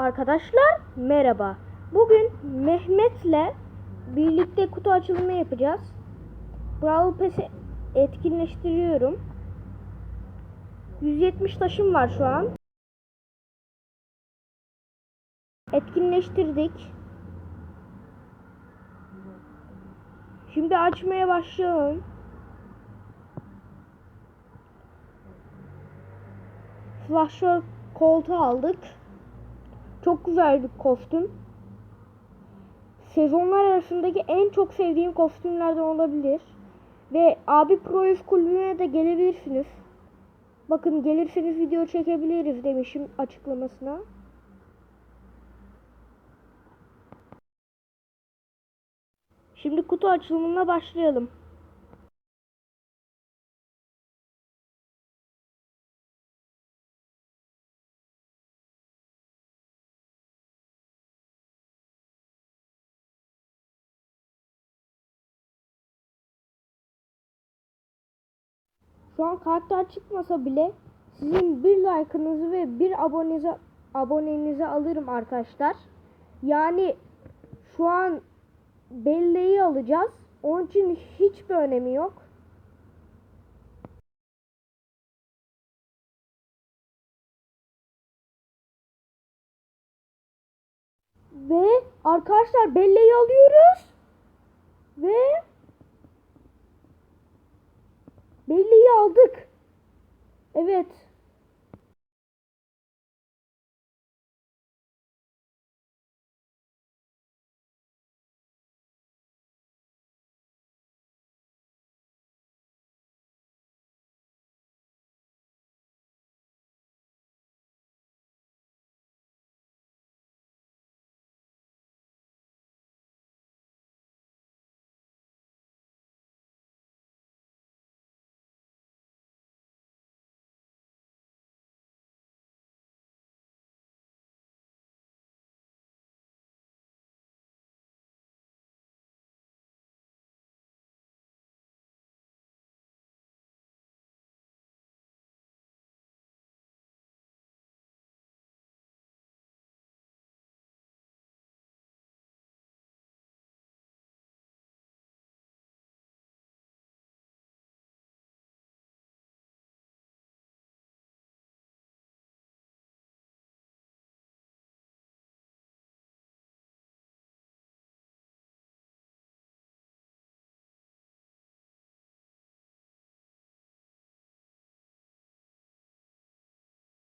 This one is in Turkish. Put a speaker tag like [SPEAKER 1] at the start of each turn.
[SPEAKER 1] Arkadaşlar merhaba. Bugün Mehmet'le birlikte kutu açılımı yapacağız. Brawl Pass'i etkinleştiriyorum. 170 taşım var şu an. Etkinleştirdik. Şimdi açmaya başlayalım. Flasher koltuğu aldık. Çok güzel bir kostüm. Sezonlar arasındaki en çok sevdiğim kostümlerden olabilir. Ve abi Proyuz kulübüne de gelebilirsiniz. Bakın gelirseniz video çekebiliriz demişim açıklamasına. Şimdi kutu açılımına başlayalım. Şu an kartlar çıkmasa bile sizin bir like'ınızı ve bir abonenize, abonenizi alırım arkadaşlar. Yani şu an belleği alacağız. Onun için hiçbir önemi yok. Ve arkadaşlar belleği alıyoruz. Ve belleği aldık. Evet.